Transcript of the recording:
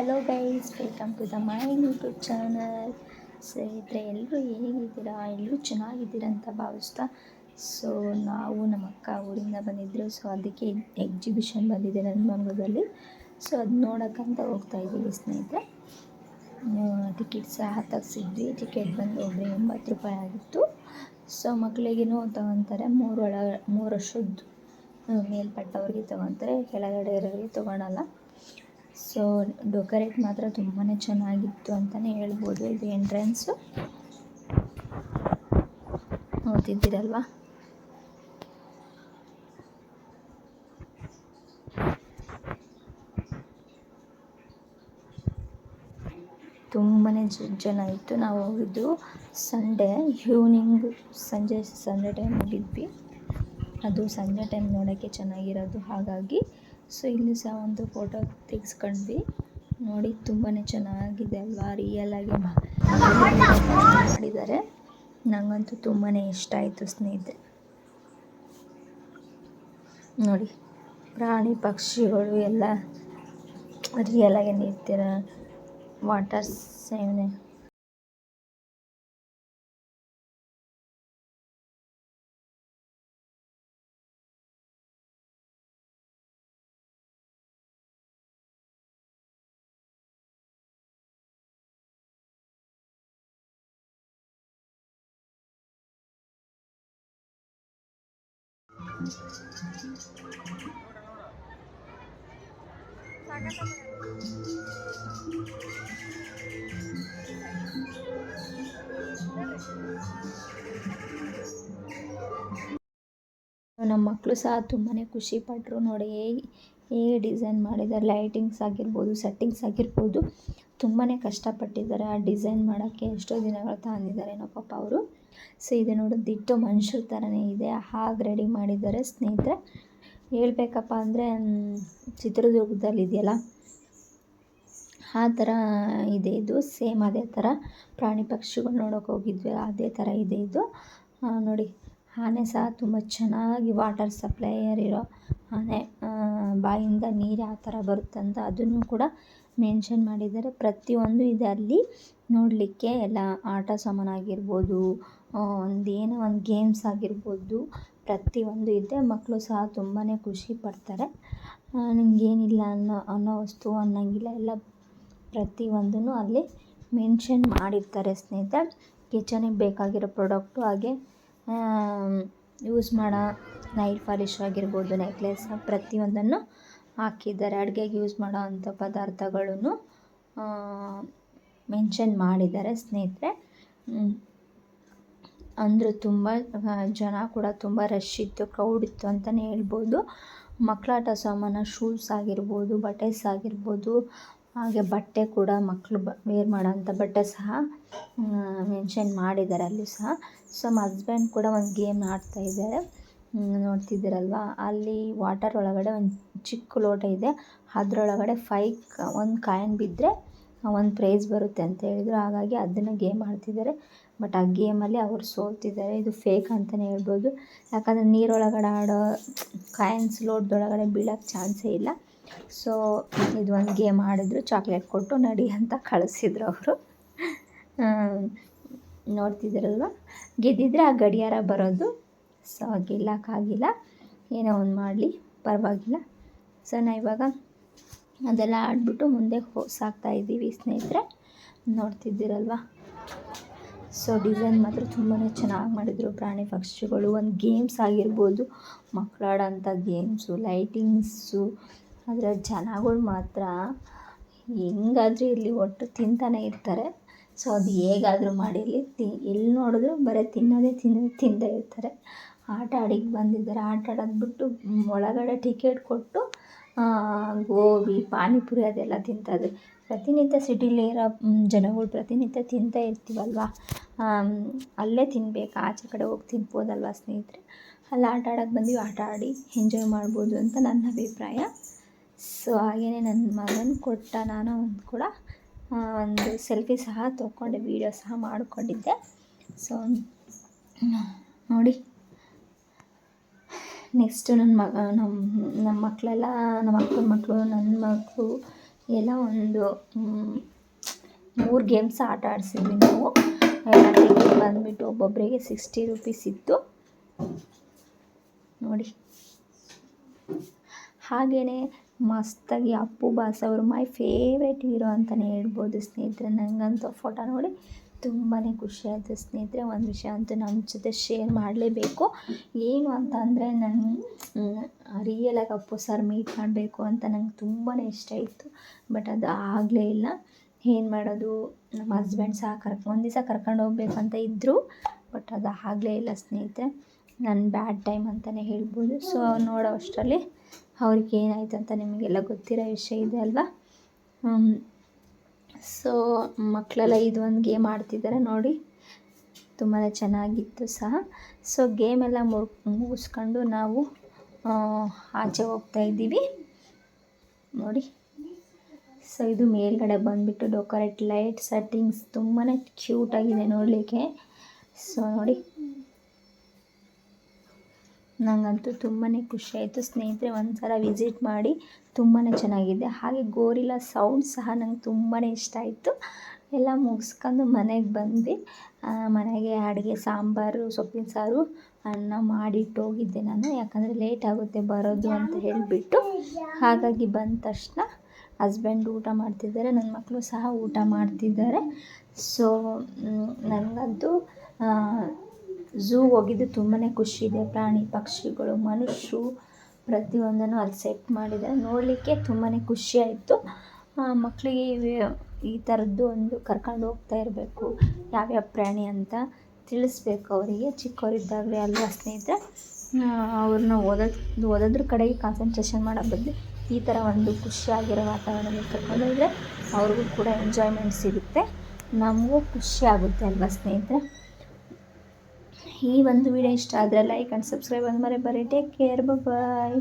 Hello guys welcome to the my YouTube channel ಸ್ನೇಹಿತರೆ ಎಲ್ಲರೂ ಹೇಗಿದ್ದೀರಾ? ಎಲ್ಲರೂ ಚೆನ್ನಾಗಿದ್ದೀರಾ ಅಂತ ಭಾವಿಸ್ತಾ. ಸೊ ನಾವು ನಮ್ಮ ಅಕ್ಕ ಊರಿಂದ ಬಂದಿದ್ದರು ಸೊ ಅದಕ್ಕೆ ಎಕ್ಸಿಬಿಷನ್ ಬಂದಿದೆ ನನ್ನ ಮಂಗದಲ್ಲಿ ಸೊ ಅದು ನೋಡೋಕ್ಕಂತ ಹೋಗ್ತಾ ಇದ್ದೀವಿ ಸ್ನೇಹಿತರೆ. ಟಿಕೆಟ್ ಸಹ ತೆಗ್ಸಿದ್ವಿ ಟಿಕೆಟ್ ಬಂದು ಒಬ್ಬರಿಗೆ ಎಂಬತ್ತು ರೂಪಾಯಿ ಆಗಿತ್ತು. ಸೊ ಮಕ್ಕಳಿಗೇನು ತಗೊತಾರೆ. ಮೂರು ಒಳ ಮೂರು ವರ್ಷದ್ದು ಮೇಲ್ಪಟ್ಟವ್ರಿಗೆ ತೊಗೊತಾರೆ. ಕೆಳಗಡೆ ಇರೋರಿಗೆ ತೊಗೊಳಲ್ಲ. ಸೊ ಡೆಕೋರೇಟ್ ಮಾತ್ರ ತುಂಬಾ ಚೆನ್ನಾಗಿತ್ತು ಅಂತಲೇ ಹೇಳ್ಬೋದು ಇದು ಎಂಟ್ರೆನ್ಸು ನೋಡ್ತಿದ್ದೀರಲ್ವಾ? ತುಂಬಾ ಜನ ಇತ್ತು. ನಾವು ಹೋಗಿದ್ದು ಸಂಡೇ ಈವ್ನಿಂಗ್ ಸಂಜೆ ಸಂಜೆ ಟೈಮ್ ಹೋಗಿದ್ವಿ ಅದು ಸಂಜೆ ಟೈಮ್ ನೋಡೋಕ್ಕೆ ಚೆನ್ನಾಗಿರೋದು. ಹಾಗಾಗಿ ಸೊ ಇಲ್ಲಿ ಸಹ ಒಂದು ಫೋಟೋ ತೆಗೆಸ್ಕೊಂಡ್ವಿ. ನೋಡಿ ತುಂಬಾ ಚೆನ್ನಾಗಿದೆ ಅಲ್ವಾ? ರಿಯಲಾಗಿ ಮಾಡಿದ್ದಾರೆ. ನನಗಂತೂ ತುಂಬಾ ಇಷ್ಟ ಆಯಿತು ಸ್ನೇಹಿತರೆ. ನೋಡಿ, ಪ್ರಾಣಿ ಪಕ್ಷಿಗಳು ಎಲ್ಲ ರಿಯಲಾಗಿ ನೀಡ್ತೀರ ವಾಟರ್ ಸೇವನೆ ನಮ್ಮ ಮಕ್ಕಳು ಸಹ ತುಂಬಾ ಖುಷಿಪಟ್ಟರು ನೋಡಿ ಹೇಗೆ ಡಿಸೈನ್ ಮಾಡಿದ್ದಾರೆ. ಲೈಟಿಂಗ್ಸ್ ಆಗಿರ್ಬೋದು, ಸೆಟ್ಟಿಂಗ್ಸ್ ಆಗಿರ್ಬೋದು. ತುಂಬಾ ಕಷ್ಟಪಟ್ಟಿದ್ದಾರೆ ಆ ಡಿಸೈನ್ ಮಾಡೋಕ್ಕೆ. ಎಷ್ಟೋ ದಿನಗಳು ತಗೊಂಡಿದ್ದಾರೇನೋ ಪಾಪ ಅವರು. ಸೊ ಇದು ನೋಡಿ, ದಿಟ್ಟು ಮನುಷ್ಯರ ಥರನೇ ಇದೆ. ಹಾಗೆ ರೆಡಿ ಮಾಡಿದ್ದಾರೆ ಸ್ನೇಹಿತರೆ. ಹೇಳ್ಬೇಕಪ್ಪ ಅಂದರೆ ಚಿತ್ರದುರ್ಗದಲ್ಲಿ ಇದೆಯಲ್ಲ? ಆ ಥರ ಇದೆ ಇದು. ಸೇಮ್ ಅದೇ ಥರ. ಪ್ರಾಣಿ ಪಕ್ಷಿಗಳು ನೋಡೋಕೆ ಹೋಗಿದ್ವಿ, ಅದೇ ಥರ ಇದೆ ಇದು. ನೋಡಿ, ಆನೆ ಸಹ ತುಂಬ ಚೆನ್ನಾಗಿ ವಾಟರ್ ಸಪ್ಲೈಯರ್ ಇರೋ ಆನೆ. ಬಾಯಿಂದ ನೀರು ಯಾವ ಥರ ಬರುತ್ತಂತ ಅದನ್ನು ಕೂಡ ಮೆನ್ಷನ್ ಮಾಡಿದ್ದಾರೆ. ಪ್ರತಿಯೊಂದು ಇದೆ ಅಲ್ಲಿ ನೋಡಲಿಕ್ಕೆ ಎಲ್ಲ ಆಟ ಸಾಮಾನಾಗಿರ್ಬೋದು ಒಂದು ಏನೋ ಒಂದು ಗೇಮ್ಸ್ ಆಗಿರ್ಬೋದು, ಪ್ರತಿಯೊಂದು ಇದೆ. ಮಕ್ಕಳು ಸಹ ತುಂಬಾ ಖುಷಿ ಪಡ್ತಾರೆ. ನಿಮಗೇನಿಲ್ಲ ಅನ್ನೋ ಅನ್ನೋ ವಸ್ತು ಅನ್ನೋಂಗಿಲ್ಲ. ಎಲ್ಲ ಪ್ರತಿಯೊಂದನ್ನು ಅಲ್ಲಿ ಮೆನ್ಷನ್ ಮಾಡಿರ್ತಾರೆ ಸ್ನೇಹಿತರೆ. ಕಿಚನಿಗೆ ಬೇಕಾಗಿರೋ ಪ್ರಾಡಕ್ಟು ಹಾಗೆ ಯೂಸ್ ಮಾಡೋ ನೈಲ್ ಪಾಲಿಶ್ ಆಗಿರ್ಬೋದು ನೆಕ್ಲೆಸ್ ಪ್ರತಿಯೊಂದನ್ನು ಹಾಕಿದ್ದಾರೆ. ಅಡುಗೆಗೆ ಯೂಸ್ ಮಾಡೋ ಅಂಥ ಪದಾರ್ಥಗಳನ್ನು ಮೆನ್ಷನ್ ಮಾಡಿದ್ದಾರೆ ಸ್ನೇಹಿತರೆ. ಅಂದರೂ ತುಂಬ ಜನ ಕೂಡ ತುಂಬ ರಶ್ ಇತ್ತು ಕ್ರೌಡ್ ಇತ್ತು ಅಂತಲೇ ಹೇಳ್ಬೋದು. ಮಕ್ಕಳಾಟ ಸಾಮಾನು ಶೂಸ್ ಆಗಿರ್ಬೋದು ಬಟೇಸ್ ಆಗಿರ್ಬೋದು, ಹಾಗೆ ಬಟ್ಟೆ ಕೂಡ ಮಕ್ಕಳು ಬ ವೇರ್ ಮಾಡೋಂಥ ಬಟ್ಟೆ ಸಹ ಮೆನ್ಷನ್ ಮಾಡಿದ್ದಾರೆ ಅಲ್ಲಿ ಸಹ. ಸೊ ನಮ್ಮ ಹಸ್ಬೆಂಡ್ ಕೂಡ ಒಂದು ಗೇಮ್ ಆಡ್ತಾ ಇದ್ದಾರೆ. ನೋಡ್ತಿದ್ದೀರಲ್ವಾ? ಅಲ್ಲಿ ವಾಟರ್ ಒಳಗಡೆ ಒಂದು ಚಿಕ್ಕ ಲೋಟ ಇದೆ. ಅದರೊಳಗಡೆ ಫೈ ಒಂದು ಕಾಯಿನ್ ಬಿದ್ದರೆ ಒಂದು ಪ್ರೈಸ್ ಬರುತ್ತೆ ಅಂತ ಹೇಳಿದ್ರು. ಹಾಗಾಗಿ ಅದನ್ನು ಗೇಮ್ ಆಡ್ತಿದ್ದಾರೆ. ಬಟ್ ಆ ಗೇಮಲ್ಲಿ ಅವರು ಸೋಲ್ತಿದ್ದಾರೆ. ಇದು ಫೇಕ್ ಅಂತಲೇ ಹೇಳ್ಬೋದು. ಯಾಕಂದರೆ ನೀರೊಳಗಡೆ ಆಡೋ ಕಾಯಿನ್ಸ್ ಲೋಟದೊಳಗಡೆ ಬೀಳೋಕ್ಕೆ ಚಾನ್ಸೇ ಇಲ್ಲ. ಸೊ ಇದು ಒಂದು ಗೇಮ್ ಆಡಿದ್ರು. ಚಾಕ್ಲೇಟ್ ಕೊಟ್ಟು ನಡಿ ಅಂತ ಕಳಿಸಿದ್ರು ಅವರು. ನೋಡ್ತಿದ್ದೀರಲ್ವ? ಗೆದ್ದಿದ್ರೆ ಆ ಗಡಿಯಾರ ಬರೋದು. ಸೊ ಗೆಲ್ಲಕ್ಕಾಗಿಲ್ಲ ಏನೋ ಒಂದು ಮಾಡಲಿ. ಪರವಾಗಿಲ್ಲ. ಸೊ ನಾ ಇವಾಗ ಅದೆಲ್ಲ ಆಡಿಬಿಟ್ಟು ಮುಂದೆ ಹೋ ಸಾಗ್ತಾಯಿದ್ದೀವಿ ಸ್ನೇಹಿತರೆ. ನೋಡ್ತಿದ್ದೀರಲ್ವ? ಸೊ ಡಿಸೈನ್ ಮಾತ್ರ ತುಂಬಾ ಚೆನ್ನಾಗಿ ಮಾಡಿದರು. ಪ್ರಾಣಿ ಪಕ್ಷಿಗಳು, ಒಂದು ಗೇಮ್ಸ್ ಆಗಿರ್ಬೋದು. ಮಕ್ಕಳಾಡೋಂಥ ಗೇಮ್ಸು ಲೈಟಿಂಗ್ಸು ಅದರ ಜನಗಳು ಮಾತ್ರ ಹೆಂಗಾದ್ರೂ ಇಲ್ಲಿ ಒಟ್ಟು ತಿಂತಾನೆ ಇರ್ತಾರೆ. ಸೊ ಅದು ಹೇಗಾದರೂ ಮಾಡಿರಲಿ ತಿ ಎಲ್ಲಿ ನೋಡಿದ್ರು ಬರೀ ತಿನ್ನೋದೇ ತಿನ್ನೋದೇ ತಿಂದೇ ಇರ್ತಾರೆ. ಆಟ ಆಡಿಗೆ ಬಂದಿದ್ದಾರೆ. ಆಟ ಆಡೋದು ಬಿಟ್ಟು ಒಳಗಡೆ ಟಿಕೆಟ್ ಕೊಟ್ಟು ಗೋಬಿ, ಪಾನಿಪುರಿ ಅದೆಲ್ಲ ತಿಂತಾರೆ ಪ್ರತಿನಿತ್ಯ ಸಿಟಿಲಿ ಇರೋ ಜನಗಳು ಪ್ರತಿನಿತ್ಯ ತಿಂತಾ ಇರ್ತೀವಲ್ವ? ಅಲ್ಲೇ ತಿನ್ಬೇಕು. ಆಚೆ ಕಡೆ ಹೋಗಿ ತಿನ್ಬೋದಲ್ವ ಸ್ನೇಹಿತರೆ? ಅಲ್ಲಿ, ಆಟ ಆಡೋಕೆ ಬಂದೀವಿ. ಆಟ ಆಡಿ ಎಂಜಾಯ್ ಮಾಡ್ಬೋದು ಅಂತ ನನ್ನ ಅಭಿಪ್ರಾಯ. ಸೊ ಹಾಗೆಯೇ ನನ್ನ ಮಗನ ಕೊಟ್ಟ ನಾನು ಒಂದು ಕೂಡ ಒಂದು ಸೆಲ್ಫಿ ಸಹ ತೊಗೊಂಡೆ ವೀಡಿಯೋ ಸಹ ಮಾಡಿಕೊಂಡಿದ್ದೆ. ಸೊ ನೋಡಿ. ನೆಕ್ಸ್ಟು ನನ್ನ ಮಗ ನಮ್ಮ ನಮ್ಮ ಮಕ್ಕಳೆಲ್ಲ ನಮ್ಮ ಅಕ್ಕನ ಮಕ್ಕಳು ನನ್ನ ಮಕ್ಕಳು ಎಲ್ಲ ಒಂದು ಮೂರು ಗೇಮ್ಸ್ ಆಟ ಆಡಿಸಿದ್ವಿ ನಾವು. ಬಂದುಬಿಟ್ಟು ಒಬ್ಬೊಬ್ಬರಿಗೆ ಸಿಕ್ಸ್ಟಿ ರುಪೀಸ್ ಇತ್ತು. ನೋಡಿ. ಹಾಗೆಯೇ ಮಸ್ತಾಗಿ ಅಪ್ಪು ಬಾಸ್ ಅವರು ಮೈ ಫೇವ್ರೆಟ್ ಹೀರೋ ಅಂತಲೇ ಹೇಳ್ಬೋದು ಸ್ನೇಹಿತರೆ. ನನಗಂತೂ ಫೋಟೋ ನೋಡಿ ತುಂಬಾ ಖುಷಿ ಆಯಿತು ಸ್ನೇಹಿತರೆ, ಒಂದು ವಿಷಯ ಅಂತೂ ನಮ್ಮ ಜೊತೆ ಶೇರ್ ಮಾಡಲೇಬೇಕು. ಏನು ಅಂತ ಅಂದರೆ ನಾನು ರಿಯಲಾಗಿ ಅಪ್ಪು ಸರ್ ಮೀಟ್ ಮಾಡಬೇಕು ಅಂತ ನಂಗೆ ತುಂಬಾ ಇಷ್ಟ ಇತ್ತು ಬಟ್ ಅದು ಆಗಲೇ ಇಲ್ಲ. ಏನು ಮಾಡೋದು? ನಮ್ಮ ಹಸ್ಬೆಂಡ್ ಸಹ ಕರ್ಕೊ, ಒಂದು ದಿವಸ ಕರ್ಕೊಂಡು ಹೋಗ್ಬೇಕು ಅಂತ ಇದ್ದರು ಬಟ್ ಅದು ಆಗಲೇ ಇಲ್ಲ ಸ್ನೇಹಿತರೆ. ನನ್ನ ಬ್ಯಾಡ್ ಟೈಮ್ ಅಂತಲೇ ಹೇಳ್ಬೋದು. ಸೊ ನೋಡೋ ಅಷ್ಟರಲ್ಲಿ ಅವ್ರಿಗೆ ಏನಾಯ್ತು ಅಂತ ನಿಮಗೆಲ್ಲ ಗೊತ್ತಿರೋ ವಿಷಯ ಇದೆ ಅಲ್ವಾ? ಸೊ ಮಕ್ಕಳೆಲ್ಲ ಇದು ಒಂದು ಗೇಮ್ ಆಡ್ತಿದ್ದಾರೆ ನೋಡಿ. ತುಂಬಾ ಚೆನ್ನಾಗಿತ್ತು ಸಹ. ಸೊ ಗೇಮೆಲ್ಲ ಮುರ್ ಮುಗಿಸ್ಕೊಂಡು ನಾವು ಆಚೆ ಹೋಗ್ತಾ ಇದ್ದೀವಿ. ನೋಡಿ. ಸೊ ಇದು ಮೇಲ್ಗಡೆ ಬಂದುಬಿಟ್ಟು ಡೆಕೋರೇಟ್ ಲೈಟ್ ಸೆಟ್ಟಿಂಗ್ಸ್ ತುಂಬಾ ಕ್ಯೂಟಾಗಿದೆ ನೋಡಲಿಕ್ಕೆ. ಸೊ ನೋಡಿ. ನನಗಂತೂ ತುಂಬಾ ಖುಷಿ ಆಯಿತು ಸ್ನೇಹಿತರೆ ಒಂದು ಸಲ ವಿಸಿಟ್ ಮಾಡಿ ತುಂಬಾ ಚೆನ್ನಾಗಿದೆ. ಹಾಗೆ ಗೋರಿಲ್ಲ ಸೌಂಡ್ ಸಹ ನಂಗೆ ತುಂಬಾ ಇಷ್ಟ ಆಯಿತು. ಎಲ್ಲ ಮುಗಿಸ್ಕೊಂಡು ಮನೆಗೆ ಬಂದು ಮನೆಗೆ ಅಡುಗೆ, ಸಾಂಬಾರು, ಸೊಪ್ಪಿನ ಸಾರು, ಅನ್ನ ಮಾಡಿಟ್ಟು ಹೋಗಿದ್ದೆ ನಾನು. ಯಾಕಂದರೆ ಲೇಟ್ ಆಗುತ್ತೆ ಬರೋದು ಅಂತ ಹೇಳಿಬಿಟ್ಟು. ಹಾಗಾಗಿ ಬಂದ ತಕ್ಷಣ ಹಸ್ಬೆಂಡ್ ಊಟ ಮಾಡ್ತಿದ್ದಾರೆ. ನನ್ನ ಮಕ್ಕಳು ಸಹ ಊಟ ಮಾಡ್ತಿದ್ದಾರೆ. ಸೊ ನನಗಂತೂ ಝೂಗೆ ಹೋಗಿದ್ದು ತುಂಬಾ ಖುಷಿ ಇದೆ. ಪ್ರಾಣಿ, ಪಕ್ಷಿಗಳು, ಮನುಷ್ಯರು ಪ್ರತಿಯೊಂದನ್ನು ಅಲ್ಲಿ ಸೆಟ್ ಮಾಡಿದ್ದಾರೆ. ನೋಡಲಿಕ್ಕೆ ತುಂಬಾ ಖುಷಿ ಆಯಿತು ಮಕ್ಕಳಿಗೆ ಈ ಥರದ್ದು ಒಂದು ಕರ್ಕೊಂಡು ಹೋಗ್ತಾ ಇರಬೇಕು. ಯಾವ್ಯಾವ ಪ್ರಾಣಿ ಅಂತ ತಿಳಿಸ್ಬೇಕು ಅವರಿಗೆ. ಚಿಕ್ಕವರಿದ್ದಾಗಲೇ ಅಲ್ವಾ ಸ್ನೇಹಿತರೆ? ಅವ್ರನ್ನ ಓದೋದು, ಓದೋದ್ರ ಕಡೆಗೆ ಕಾನ್ಸಂಟ್ರೇಷನ್ ಮಾಡೋ ಬದಲು ಈ ಥರ ಒಂದು ಖುಷಿಯಾಗಿರೋ ವಾತಾವರಣದಲ್ಲಿ ಕರ್ಕೊಂಡೋದ್ರೆ ಅವ್ರಿಗೂ ಕೂಡ ಎಂಜಾಯ್ಮೆಂಟ್ ಸಿಗುತ್ತೆ. ನಮಗೂ ಖುಷಿ ಆಗುತ್ತೆ ಅಲ್ವಾ ಸ್ನೇಹಿತರೆ? ಈ ಒಂದು ವಿಡಿಯೋ ಇಷ್ಟ ಆದರೆ ಲೈಕ್ ಆ್ಯಂಡ್ ಸಬ್ಸ್ಕ್ರೈಬ್ ಅಂದ್ಮೇಲೆ ಬರೀ ಟೇಕ್ ಕೇರ್ ಬಾಯ್